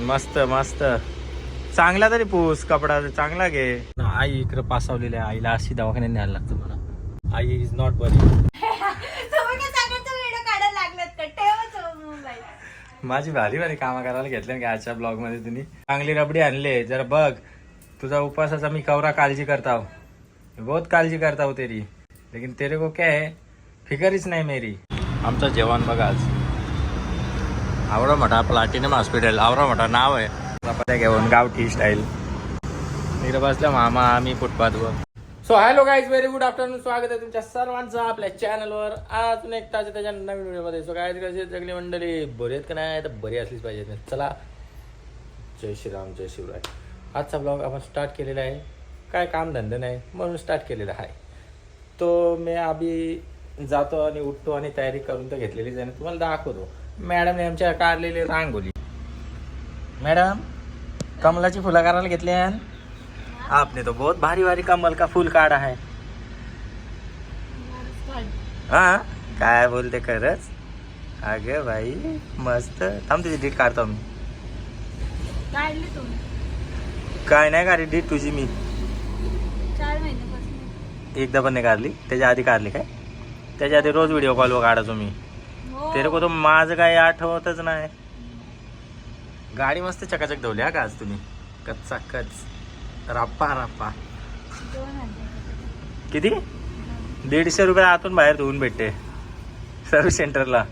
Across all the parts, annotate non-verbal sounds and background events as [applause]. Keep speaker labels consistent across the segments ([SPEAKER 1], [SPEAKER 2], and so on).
[SPEAKER 1] मस्त मस्त. चांगला तरी पूस कपडा चांगला घे. आई इकडे पासावलेली आहे आईला अशी दवाखान्यात न्यायला लागतं मला आई इज नॉट बरी
[SPEAKER 2] का?
[SPEAKER 1] माझी भारी भारी कामं करायला घेतले ना आजच्या ब्लॉगमध्ये तुम्ही चांगली रबडी आणले. जरा बघ तुझा उपवासाचा मी कवरा काळजी करता हूं. बहुत काळजी करता हूं तेरी. लेकिन तेरे को क्या है? फिकरच नाही मेरी. आमचं जेवण बघ आज. आवडा मोठा प्लॅटिनम हॉस्पिटल आवडा मोठा नाव आहे. चपात्या घेऊन गावठी स्टाईल इकडे बसला मामा आम्ही फुटपाथवर. So hello guys very good afternoon स्वागत आहे तुमच्या सर्वांचं आपल्या चॅनलवर अजून एक ताजे त्याच्या नवीन व्हिडिओमध्ये. सो काय कशी सगळी मंडळी? बरी आहेत का नाही? तर बरी असलीच पाहिजे चला. जय श्रीराम जय शिवराय. आजचा ब्लॉग आपण स्टार्ट केलेला आहे. काय काम धंदा नाही म्हणून स्टार्ट केलेला आहे. तो मी आधी जातो आणि उठतो आणि तयारी करून तर घेतलेलीच आहे. तुम्हाला दाखवतो. मॅडमने आमच्या काढलेली रांगोली. मॅडम कमलाची फुलं करायला घेतली आहे. आपने तो बहुत भारी भारी कमल का फूल काढा है हा काय बोलते खरंच? अगे बाई मस्त. थांब तुझी डीट काढतो मी काय नाही काढली डीट तुझी मी. एकदा पण नाही काढली त्याच्या आधी काढली काय? त्याच्या आधी रोज व्हिडिओ कॉलवर काढायचो मी तेरे को तो माझं काही आठवतच नाही. गाडी मस्त चकाचक धवली हा का आज तुम्ही? कच्चा कच राप्पा. राप्पा किती? दीडशे रुपये आतून बाहेर धुवून भेटते. सर्व्हिस सेंटरला.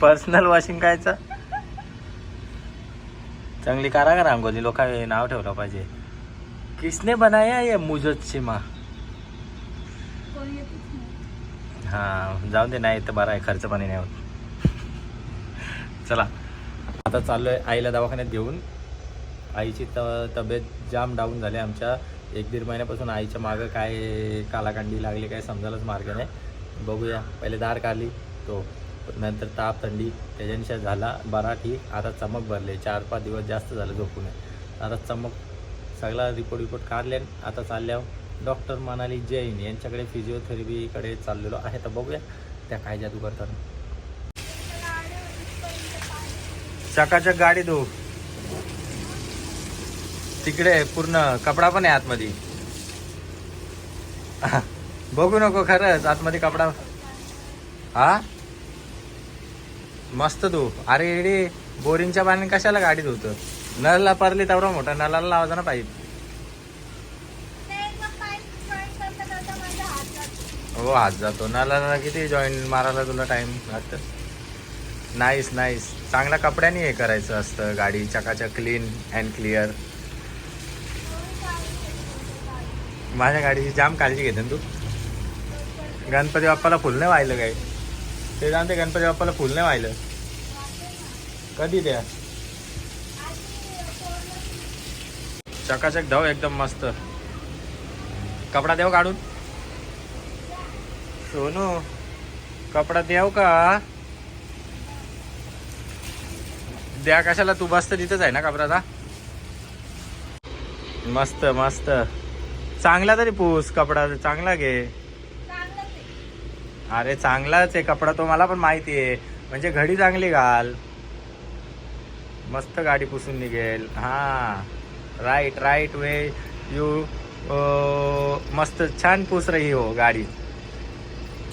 [SPEAKER 1] पर्सनल वॉशिंग कायचं चांगली करा का रांगोली? लोक नाव ठेवलं पाहिजे. किसने बनाया ये
[SPEAKER 2] येतच नाही
[SPEAKER 1] हां जाऊन दे नाही तर बरं आहे खर्च पाणी नाही होत. चला. आता चाललोय आईला दवाखान्यात घेऊन. आईची त तब्येत जाम डाऊन झाली आमच्या. एक दीड महिन्यापासून आईच्या मागं काय कालाकांडी लागली काय समजायलाच मार्ग नाही. बघूया. पहिले दार काढली तो. नंतर ताप थंडी त्याच्यानुसार झाला बरा ठीक. आता चमक भरले. चार पाच दिवस जास्त झालं झोपून. आता चमक सगळा रिपोर्ट विपोर्ट काढले आता चालल्यावर. डॉक्टर मनाली जैन यांच्याकडे फिजिओथेरपीकडे चाललेलो आहे. तर बघूया त्या काय जादू करतात. चकाचक गाडी धू. तिकडे पूर्ण कपडा पण आहे आतमध्ये. बघू नको खरंच आतमध्ये कपडा. हा? मस्त तू अरे एडी बोरिंगच्या पाण्याने कशाला गाडी धुतो नळला परली तेवढा मोठा नळाला लावायचा ना पाईप. हो हात जातो. नाला ना किती जॉईन मारायला तुला टाइम लागतं? नाईस नाईस चांगल्या कपड्याने हे करायचं असतं गाडी चकाचक क्लीन अँड क्लिअर माझ्या गाडीची जाम काळजी घेते ना तू. गणपती बाप्पाला फुल नाही वाहिलं काय ते जाणते गणपती बाप्पाला फुल नाही वाहिलं कधी द्या? चकाचक धाव एकदम मस्त. कपडा देव काढून. सोनू कपडा द्याव का? द्या कशाला तू बसत तिथंच आहे ना कपड्याचा? मस्त मस्त. चांगला तरी पूस कपडा चांगला घे. अरे चांगलाच आहे कपडा तो मला पण माहिती आहे. म्हणजे घडी चांगली घाल. मस्त गाडी पुसून निघेल. हा. राईट राईट वे यू मस्त छान पुस रही हो गाडी.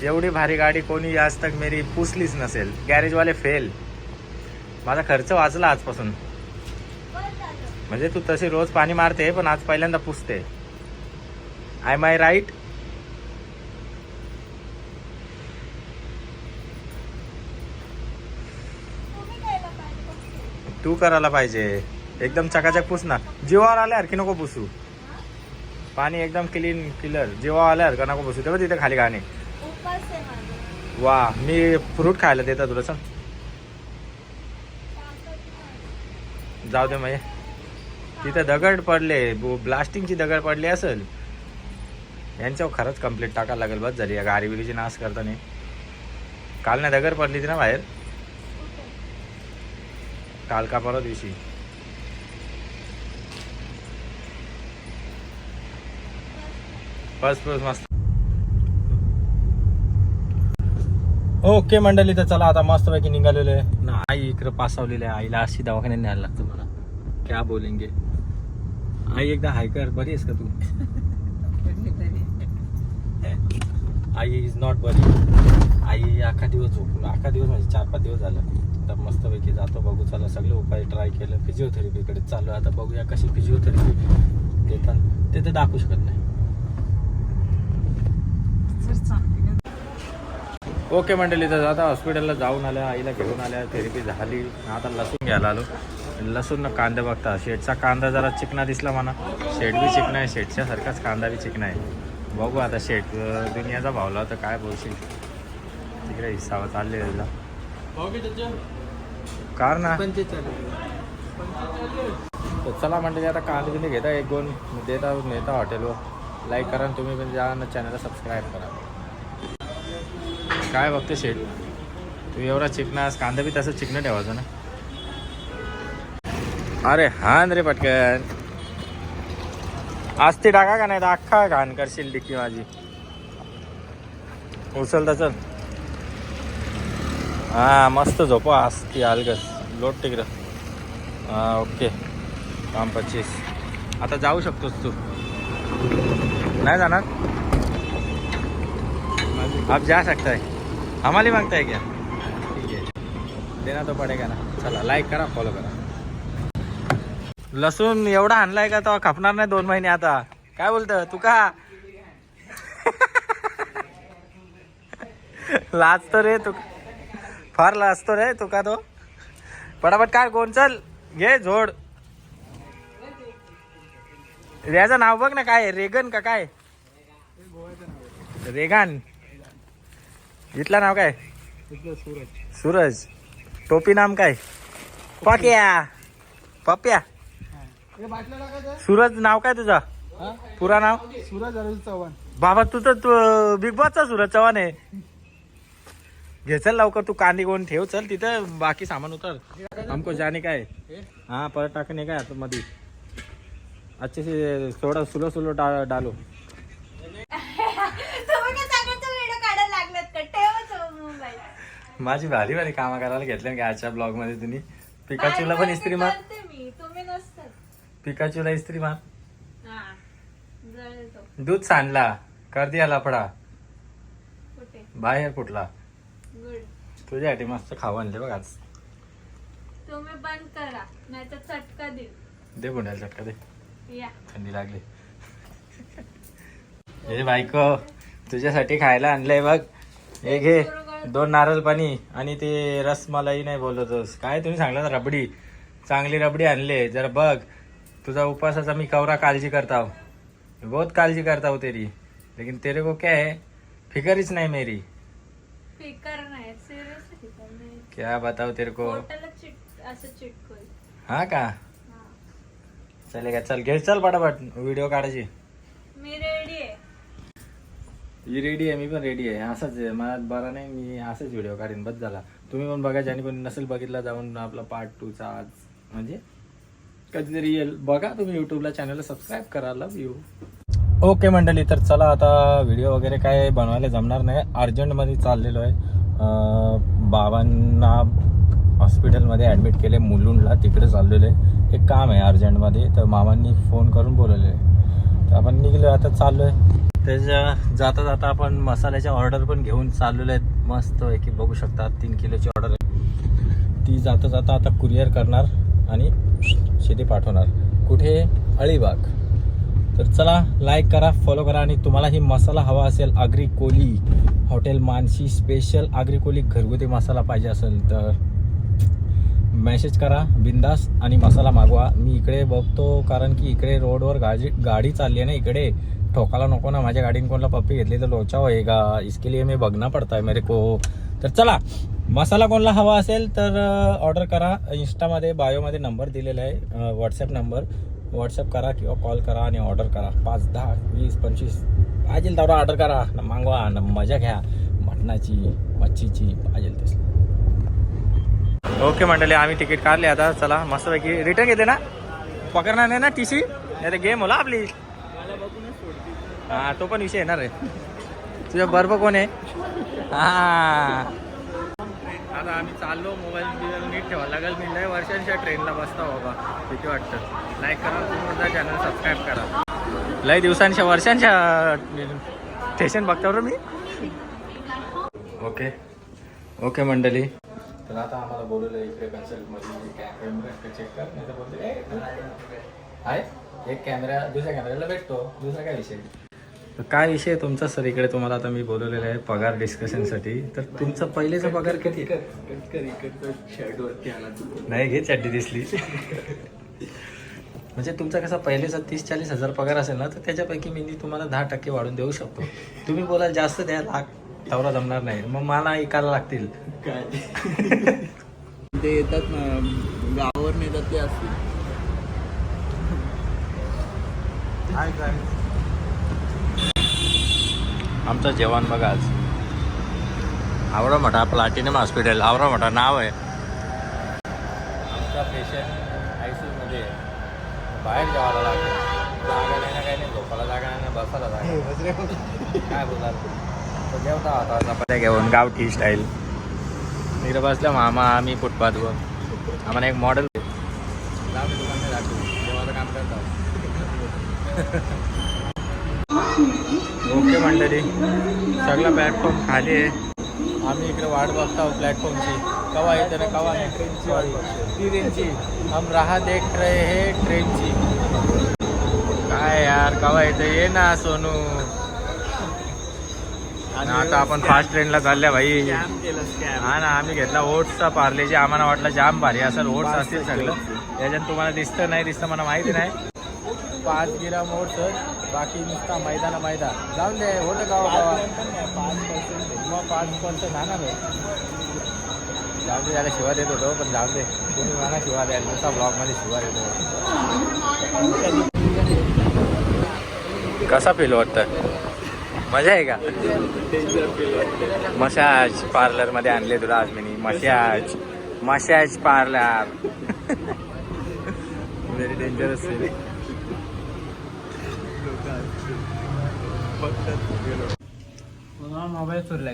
[SPEAKER 1] एवढी भारी गाडी कोणी आज तक मेरी पुसलीच नसेल. गॅरेजवाले फेल माझा खर्च वाचला आजपासून. म्हणजे तू तशी रोज पाणी मारते पण आज पहिल्यांदा पुसते. आय माय राईट तू करायला पाहिजे. एकदम चकाचक पुस ना. जीवावर आल्यावर की नको पुसू? पाणी एकदम क्लीन क्लिअर आल्यावर का नको पुसू? तेव्हा तिथे खाली गाणे
[SPEAKER 2] आहे
[SPEAKER 1] वा मी फ्रूट खायला देता तुला सांग जाऊ दे म्हणजे तिथे दगड पडले ब्लास्टिंगची दगड पडली असेल. यांच्यावर खरंच कंप्लीट टाकायला लागेल बस झाली या गाडी नाश नाश करताना. काल नाही दगड पडली ती ना बाहेर? काल का परवा दिवशी? बस बस मस्त. ओके मंडळी तर चला आता मस्तपैकी निघालेलो आहे. ना आई इकडे पासावलेली आहे आईला अशी दवाखान्यात न्यायला लागतं मला. क्या बोलेंगे? आई एकदा हाय कर बरी आहेस का तू? आई इज नॉट बरी. आई अख्खा दिवस झोपून अख्खा दिवस म्हणजे चार पाच दिवस झालं. आता मस्तपैकी जातो बघू चला सगळे उपाय ट्राय केलं. फिजिओथेरपीकडे चालू आहे. आता बघूया कशी फिजिओथेरपी देतात. ते तर दाखवू शकत नाही. ओके मंडळी तर आता हॉस्पिटलला जाऊन आल्या आईला घेऊन आल्या थेरपी झाली. आता लसूण घ्यायला आलो. लसूण कांदा बघता शेटचा कांदा जरा चिकना दिसला म्हणा शेट बी चिकना आहे शेटच्या सारखाच कांदा बी चिकना आहे. बघू आता शेट दुनियाचा भावला तर काय बोलशील? तिकडे हिस्सावा चालले त्याला कार ना? तर चला मंडळी आता कांदे बिंदे घेता एक दोन. देता नेता हॉटेलवर लाईक करा तुम्ही पण जा ना चॅनलला सबस्क्राईब करा. काय बघते शेट? तू एवढा चिकनास कांदा बी तसं चिकणं ठेवायचं ना. अरे हा रे पटकन. आस्ती टाका का नाही? तर अख्खा घाण करशील डिक्की माझी. उचल चल. हा मस्त झोपो आस्ती अलगस लोट तिकडं. हा ओके. काम पच्चीस. आता जाऊ शकतोस तू. नाही जाणार? आप जा सकता है. हमारी मांगता है क्या? ठीक है देना तो पडेगा ना. चला लाईक करा फॉलो करा. लसूण एवढा आणलाय का तो खपणार नाही दोन महिने आता? काय बोलतं तू का? [laughs] लाजतो रे तू. फार लाजतो रे तू का तो? पटापट काय कोण? चल घे झोड याचं नाव बघ ना काय रेगन का काय? रेगान. इथलं नाव काय? सूरज. टोपी नाम काय? पक्या पप्या. सूरज नाव काय तुझा? पुरा नाव?
[SPEAKER 3] सूरज अरविंद चव्हाण.
[SPEAKER 1] बाबा तू तर तू बिग बॉसचा सूरज चव्हाण आहे. घे चल लवकर तू कांदी कोण ठेव चल तिथं बाकी सामान उतर. हमको जाने काय? हा? परत टाकणे काय आता मध्ये अच्छे से थोडा सुलो सुलो डा डालो
[SPEAKER 2] तुम्ही काय सांगायचं व्हिडिओ काढायला लागलात का ठेवच मोबाईल
[SPEAKER 1] माझी भारी भारी कामं करायला घेतले का आजच्या ब्लॉगमध्ये तुम्ही पिकाचूला पण इस्त्री मार पिकाचूला इस्त्री मार दूध सांडला. कर दिया लफडा बाहेर कुठला? तुझ्यासाठी मस्त खाऊ आणले बघ आज.
[SPEAKER 2] तुम्ही बंद करा नाही तर चटका देऊ.
[SPEAKER 1] दे बुंड्याला चटका दे.
[SPEAKER 2] या.
[SPEAKER 1] थंडी लागली. [laughs] हे बायको तुझ्यासाठी खायला आणलंय बघ. हे घे. दोन नारळ पाणी आणि ते रसमलाई नाही बोलतोस. काय तुम्ही सांगला रबडी? चांगली रबडी आणले. जरा बघ तुझा उपवासाचा मी कवरा काळजी करता हूं. बहुत काळजी करता हूं तेरी. लेकिन तेरे को क्या है? फिकरिच नहीं मेरी.
[SPEAKER 2] फिकर नाही फिकर
[SPEAKER 1] क्या बताओ तेरे को? हा का?
[SPEAKER 2] हा.
[SPEAKER 1] चलेगा चल घे चल पटापट. व्हिडिओ काढायची.
[SPEAKER 2] मी रेडी आहे.
[SPEAKER 1] ही रेडी आहे मी पण रेडी आहे. असंच आहे. मला बरा नाही मी असंच व्हिडिओ काढीन. बस झाला. तुम्ही पण बघा ज्याने कोणी नसेल बघितला जाऊन आपला पार्ट टूचा आज. म्हणजे कधीतरी येईल. बघा तुम्ही युट्यूबला चॅनलला सबस्क्राईब करा. लव यू ओके मंडळी तर चला आता व्हिडिओ वगैरे काय बनवायला जमणार नाही. अर्जंटमध्ये चाललेलो आहे. बाबांना हॉस्पिटलमध्ये ॲडमिट केले मुलुंडला. तिकडे चाललेलो आहे. एक काम आहे अर्जंटमध्ये तर मामांनी फोन करून बोलवले तर आपण निघलो आता चाललो आहे त्याच्या जाता जाता आपण मसाल्याच्या ऑर्डर पण घेऊन चाललेलो आहेत. मस्त आहे की बघू शकता तीन किलोची ऑर्डर आहे. ती जाता जाता आता कुरिअर करणार आणि शेती पाठवणार. कुठे? अळीबाग. तर चला लाईक करा फॉलो करा आणि तुम्हाला ही मसाला हवा असेल आगरी कोली. हॉटेल मानसी स्पेशल आगरी कोली घरगुती मसाला पाहिजे असेल तर. मेसेज करा बिंदास आणि मसाला मागवा. मी इकडे बघतो कारण की इकडे रोडवर गाडी गाडी चालली आहे ना इकडे. ठोकाला नको ना माझ्या गाडीने कोणाला पप्पी घेतली तर लोचा होएगा इसके लिए मी बघना पडता है मेरे को. तर चला मसाला कोणला हवा असेल तर ऑर्डर करा. इंस्टामध्ये बायोमध्ये नंबर दिलेला आहे. व्हॉट्सअप नंबर व्हॉट्सअप करा किंवा कॉल करा आणि ऑर्डर करा. पाच दहा वीस पंचवीस. पाहिजे तेवढा ऑर्डर करा. मागवा मजा घ्या. मटणाची मच्छीची पाहिजे तसली. ओके मंडळी आम्ही तिकीट काढले आता. चला मस्तपैकी रिटर्न घेते ना? पकडणार नाही ना टी सी नाही गेम होला आपली. हा तो पण विषय येणार आहे. तुझ्या बर्फ कोण आहे? हा. आता आम्ही चाललो मोबाईल बिबाईल नीट ठेवा लागेल. मी लय वर्षांच्या ट्रेनला बसता बाबा. किती वाटतं. लाईक करा तुम्ही चॅनल सबस्क्राईब करा. लय दिवसांच्या वर्षांच्या स्टेशन बघतो बरं मी. ओके. ओके मंडळी. तर आता आम्हाला बोलवलं इकडे कन्सल्टमध्ये कॅमेरा चेक कर नाही तर बोलते "ए, तू आहे? एक कॅमेरा दुसऱ्या कॅमेऱ्याला भेटतो दुसरा काय विषय? तर काय विषय आहे तुमचा? सर इकडे तुम्हाला आता मी बोलवलेलं आहे पगार डिस्कशनसाठी तर तुमचा पहिलेचा पगार किती? नाही घे चड्डी दिसली. म्हणजे तुमचा कसा पहिलेचा तीस चाळीस हजार पगार असेल ना तर त्याच्यापैकी मी तुम्हाला दहा टक्के वाढून देऊ शकतो. तुम्ही बोलाल जास्त द्या लाख तेवढा जमणार नाही. मग मला ऐकायला लागतील. [laughs]
[SPEAKER 3] ते येतात ना गावावर येतात ते असतील.
[SPEAKER 1] आमचं जेवण बघा आज. आवडा मोठा प्लॅटिनम हॉस्पिटल. आवडा मोठा नाव आहे. आमचा पेशंट आय सी मध्ये आहे. बाहेर जेवायला लागेल. जागा नाही ना काही नाही. झोपायला जागा नाही ना बसायला जागा काय बोलाल तो जेवता होता चपात्या घेऊन गावठी स्टाईल इकडे बसल्या मामा आम्ही फुटपाथवर आम्हाला एक मॉडेल जेवायचं काम करतो. ओके मंडळी. सगळं प्लॅटफॉर्म खाली आहे. आम्ही इकडे वाट बघतो प्लॅटफॉर्मची कवा येते ना कवा नाही? ट्रेनची वाट ती ट्रेनची हम राहा देख रहे हे ट्रेनची काय यार कवा येते? ये ना सोनू. आणि आता आपण फास्ट ट्रेनला चालल्या भाई. हा ना आम्ही घेतला ओट्सचा पार्लेजी आम्हाला वाटलं जाम भारी असेल ओट्स असतील सगळं. याच्यात तुम्हाला दिसतं नाही दिसतं मला माहिती नाही. पाच गिराम ओट्स बाकी नुसता मैदाना मैदान जाऊन दे होतं गावा गावा
[SPEAKER 3] पाच पर्सेंट
[SPEAKER 1] मग पाच पर्सेंट हा ना जाऊ दे त्याला शिवा देत होतो पण जाऊ दे. तुम्ही मला शिवा द्याल नुसता ब्लॉगमध्ये शिवा देतो. कसा फील वाटतं मजा आहे का? मसाज पार्लरमध्ये आणले तुला आज मी massage. Massage parlour very dangerous mobile चोरला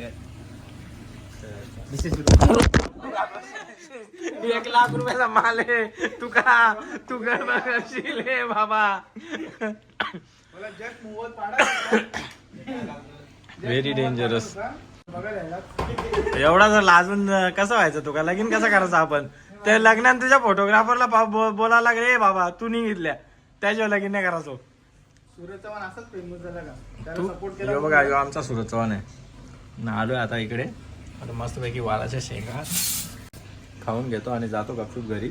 [SPEAKER 1] एक लाख रुपयाचा माल आहे. तू का तू गरबा करशील हे बाबा. व्हेरी डेंजरस [laughs] एवढा जर लाजून कसं व्हायचं तुका? लगीन कसं करायचं आपण? त्या लग्नात तुझ्या फोटोग्राफरला बोलायला लागले ए बाबा तू निघितल्या त्याशिवाय लगीन नाही करायचो.
[SPEAKER 3] सूरज चव्हाण असाच फेमस झाला का? त्याला
[SPEAKER 1] तू
[SPEAKER 3] सपोर्ट
[SPEAKER 1] यो
[SPEAKER 3] केला
[SPEAKER 1] बघा यो आमचा सुरत चव्हाण आहे. ना आलोय आता इकडे. आता मस्तपैकी वालाच्या शेंगा खाऊन घेतो आणि जातो गपचूप घरी.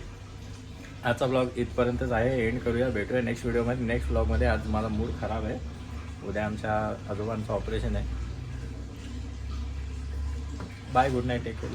[SPEAKER 1] आजचा ब्लॉग इथपर्यंतच आहे. एंड करूया. भेटूया नेक्स्ट व्हिडिओमध्ये नेक्स्ट ब्लॉगमध्ये आज मला मूड खराब आहे. उद्या आमच्या आजोबांचं ऑपरेशन आहे. Bye good night take care